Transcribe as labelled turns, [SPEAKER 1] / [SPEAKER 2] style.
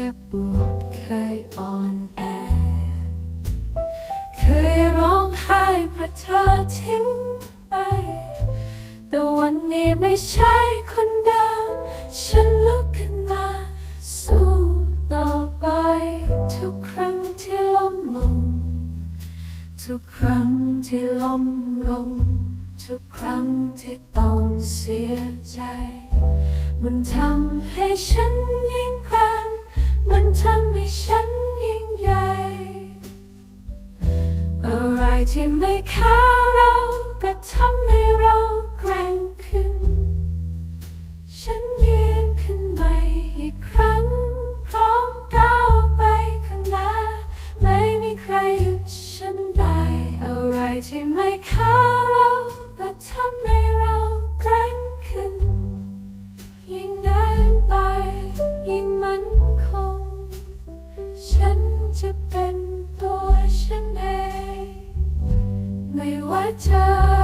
[SPEAKER 1] จ็บปวดเคยอ่อนแอ เคยร้องไห้เพราะเธอทิ้งไป แต่วันนี้ไม่ใช่คนเดิม ฉันลุกขึ้นมาสู้ต่อไป ทุกครั้งที่ล้มลง ทุกครั้งที่ล้มลง ทุกครั้งที่ต้องเสียใจ มันทำให้ฉันยิ่งแก ที่ไม่เข้าเราก็ทำให้เราแกร่งขึ้น ฉันยืนขึ้นใหม่อีกครั้ง พร้อมก้าวไปข้างหน้า ไม่มีใครหยุดฉันได้ อะไรที่ไม่เข้าเราก็ทำให้เราแกร่งขึ้น ยิ่งเดินไปยิ่งมั่นคง เ